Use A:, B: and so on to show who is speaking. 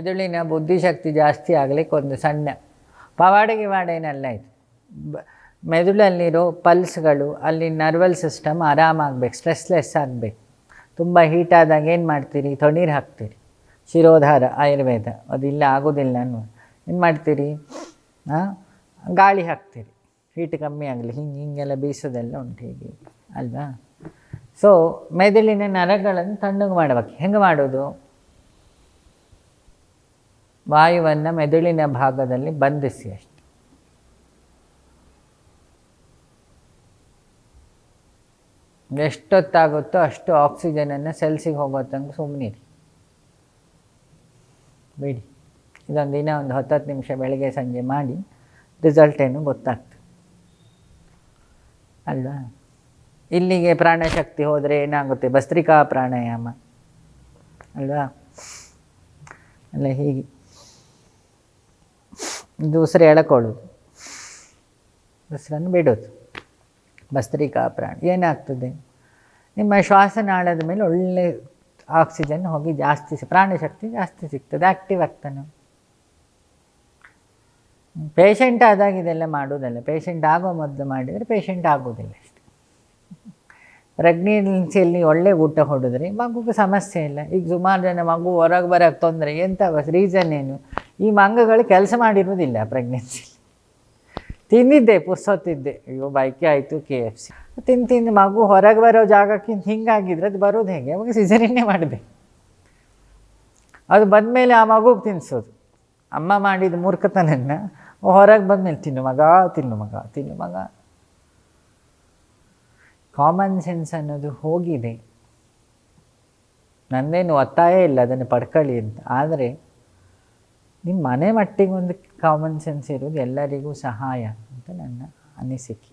A: ಮೆದುಳಿನ ಬುದ್ಧಿಶಕ್ತಿ ಜಾಸ್ತಿ ಆಗಲಿಕ್ಕೆ ಒಂದು ಸಣ್ಣ. ಪವಾಡ ಗಿವಾಡೇನೆಲ್ಲ ಇದು ಬ, ಮೆದುಳಲ್ಲಿರೋ ಪಲ್ಸ್ಗಳು, ಅಲ್ಲಿ ನರ್ವಲ್ ಸಿಸ್ಟಮ್ ಆರಾಮಾಗಬೇಕು ಸ್ಟ್ರೆಸ್ಲೆಸ್ ಆಗಬೇಕು. ತುಂಬ ಹೀಟ್ ಆದಾಗ ಏನು ಮಾಡ್ತೀರಿ? ತೊಣೀರು ಹಾಕ್ತೀರಿ. ಶಿರೋಧಾರ, ಆಯುರ್ವೇದ, ಅದಿಲ್ಲ, ಆಗೋದಿಲ್ಲ ಅನ್ನೋ ಏನು ಮಾಡ್ತೀರಿ? ಗಾಳಿ ಹಾಕ್ತೀರಿ. ಹೀಟ್ ಕಮ್ಮಿ ಆಗಲಿ, ಹಿಂಗೆ, ಹಿಂಗೆಲ್ಲ ಬೀಸೋದೆಲ್ಲ ಉಂಟು ಹೀಗೆ, ಅಲ್ವಾ? ಸೊ ಮೆದುಳಿನ ನರಗಳನ್ನು ತಣ್ಣಗೆ ಮಾಡ್ಬೇಕು. ಹೆಂಗೆ ಮಾಡೋದು? ವಾಯುವನ್ನು ಮೆದುಳಿನ ಭಾಗದಲ್ಲಿ ಬಂಧಿಸಿ ಅಷ್ಟೆ. ಎಷ್ಟೊತ್ತಾಗುತ್ತೋ ಅಷ್ಟು ಆಕ್ಸಿಜನನ್ನು ಸೆಲ್ಸಿಗೆ ಹೋಗೋ ತನಕ ಸುಮ್ಮನಿರಿ ಬಿಡಿ. ಇದೊಂದು ದಿನ ಒಂದು ಹತ್ತತ್ತು ನಿಮಿಷ ಬೆಳಗ್ಗೆ, ಸಂಜೆ ಮಾಡಿ ರಿಸಲ್ಟ್ ಏನು ಗೊತ್ತಾಗ್ತದೆ. ಅಲ್ವಾ? ಇಲ್ಲಿಗೆ ಪ್ರಾಣಶಕ್ತಿ ಹೋದರೆ ಏನಾಗುತ್ತೆ? ಭಸ್ತ್ರಿಕಾ ಪ್ರಾಣಾಯಾಮ. ಅಲ್ವಾ? ಅಲ್ಲ, ಹೀಗೆ. ಇದು ಉಸಿರು ಎಳ್ಕೊಳ್ಳೋದು. ಉಸಿರನ್ನು ಬಿಡೋದು. ಭಸ್ತ್ರಿಕಾ ಪ್ರಾಣ. ಏನಾಗ್ತದೆ? ನಿಮ್ಮ ಶ್ವಾಸನಾಳದ ಮೇಲೆ ಒಳ್ಳೆ ಆಕ್ಸಿಜನ್ ಹೋಗಿ ಜಾಸ್ತಿ ಪ್ರಾಣಶಕ್ತಿ ಜಾಸ್ತಿ ಸಿಗ್ತದೆ ಆ್ಯಕ್ಟಿವ್ ಆಗ್ತಾನೆ. ಪೇಷಂಟ್ ಆದಾಗ ಇದೆಲ್ಲ ಮಾಡೋದಲ್ಲ. ಪೇಷಂಟ್ ಆಗೋ ಮೊದಲು ಮಾಡಿದರೆ ಪೇಷಂಟ್ ಆಗೋದಿಲ್ಲ ಅಷ್ಟೆ. ಪ್ರೆಗ್ನೆನ್ಸಿಯಲ್ಲಿ ಒಳ್ಳೆ ಊಟ ಹೊಡೆದ್ರೆ ಮಗುಗೆ ಸಮಸ್ಯೆ ಇಲ್ಲ. ಈಗ ಸುಮಾರು ಜನ ಮಗು ಹೊರಗೆ ಬರೋಕ್ಕೆ ತೊಂದರೆ ಎಂಥ ರೀಸನ್ ಏನು? ಈ ಮಂಗಗಳು ಕೆಲಸ ಮಾಡಿರೋದಿಲ್ಲ ಪ್ರೆಗ್ನೆನ್ಸಿ ತಿಂದಿದ್ದೆ, ಪುರ್ಸೊತ್ತಿದ್ದೆ. ಅಯ್ಯೋ, ಬೈಕೆ ಆಯಿತು ಕೆ ಎಫ್ ಸಿ. ತಿಂದು ತಿಂದು ಮಗು ಹೊರಗೆ ಬರೋ ಜಾಗಕ್ಕಿಂತ ಹಿಂಗಾಗಿದ್ರೆ ಅದು ಬರೋದು ಹೇಗೆ? ಅವಾಗ ಸಿಸರಿನ್ನೇ ಮಾಡಬೇಕು. ಅದು ಬಂದಮೇಲೆ ಆ ಮಗುಗೆ ತಿನ್ನಿಸೋದು ಅಮ್ಮ ಮಾಡಿದ ಮೂರ್ಖತನನ್ನು ಹೊರಗೆ ಬಂದಮೇಲೆ ತಿನ್ನು ಮಗ ತಿನ್ನು ಮಗ ತಿನ್ನು ಮಗ. ಕಾಮನ್ ಸೆನ್ಸ್ ಅನ್ನೋದು ಹೋಗಿದೆ. ನನ್ನೇನು ಒತ್ತಾಯ ಇಲ್ಲ ಅದನ್ನು ಪಡ್ಕೊಳ್ಳಿ ಅಂತ. ಆದರೆ ನಿಮ್ಮ ಮನೆ ಮಟ್ಟಿಗೆ ಒಂದು ಕಾಮನ್ ಸೆನ್ಸ್ ಇರೋದು ಎಲ್ಲರಿಗೂ ಸಹಾಯ ಅಂತ ನನ್ನ ಅನಿಸಿಕೆ.